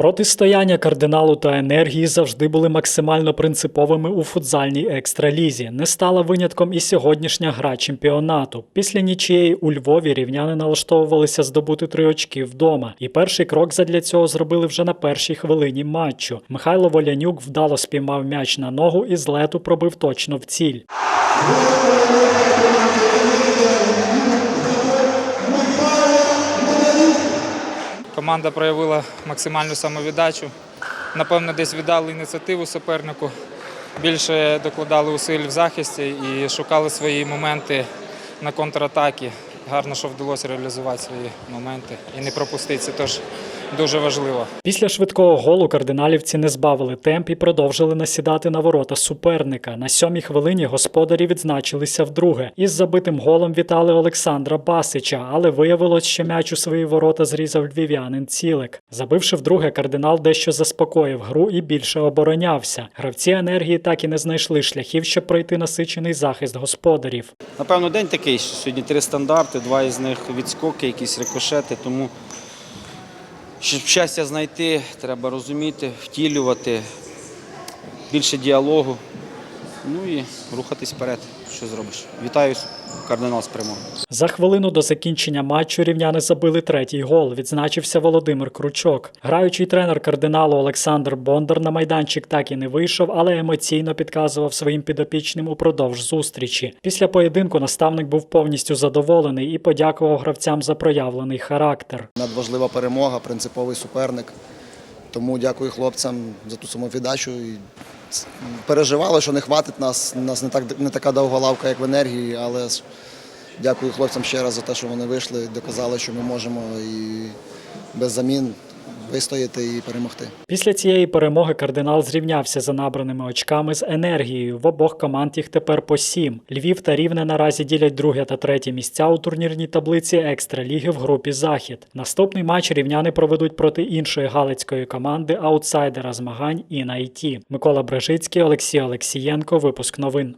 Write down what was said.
Протистояння кардиналу та енергії завжди були максимально принциповими у футзальній екстралізі. Не стала винятком і сьогоднішня гра чемпіонату. Після нічиєї у Львові рівняни налаштовувалися здобути три очки вдома. І перший крок задля цього зробили вже на першій хвилині матчу. Михайло Волянюк вдало спіймав м'яч на ногу і з лету пробив точно в ціль. Команда проявила максимальну самовіддачу. Напевно, десь віддали ініціативу супернику. Більше докладали усиль в захисті і шукали свої моменти на контратакі. Гарно, що вдалося реалізувати свої моменти і не пропустити. Це теж дуже важливо. Після швидкого голу кардиналівці не збавили темп і продовжили насідати на ворота суперника. На сьомій хвилині господарі відзначилися вдруге. Із забитим голом вітали Олександра Басича, але виявилось, що м'яч у свої ворота зрізав львів'янин цілик. Забивши вдруге, кардинал дещо заспокоїв гру і більше оборонявся. Гравці енергії так і не знайшли шляхів, щоб пройти насичений захист господарів. Напевно, день такий, що сьогодні три стандарти, два із них відскоки, якісь рикошети. Тому, щоб щастя знайти, треба розуміти, втілювати, більше діалогу. Ну і рухатись вперед. Що зробиш? Вітаю кардинал з перемогою. За хвилину до закінчення матчу рівняни забили третій гол. Відзначився Володимир Кручок. Граючий тренер кардиналу Олександр Бондар на майданчик так і не вийшов, але емоційно підказував своїм підопічним упродовж зустрічі. Після поєдинку наставник був повністю задоволений і подякував гравцям за проявлений характер. надважлива перемога, принциповий суперник. Тому дякую хлопцям за ту самовіддачу. І переживали, що не хватить нас. У нас не так не така довга лавка, як в енергії, але дякую хлопцям ще раз за те, що вони вийшли, доказали, що ми можемо і без замін вистояти і перемогти. Після цієї перемоги кардинал зрівнявся за набраними очками з енергією. В обох команд їх тепер по сім. Львів та Рівне наразі ділять друге та третє місця у турнірній таблиці екстраліги в групі Захід. Наступний матч рівняни проведуть проти іншої галицької команди аутсайдера змагань Інайті. Микола Брежицький, Олексій Олексієнко. Випуск новин.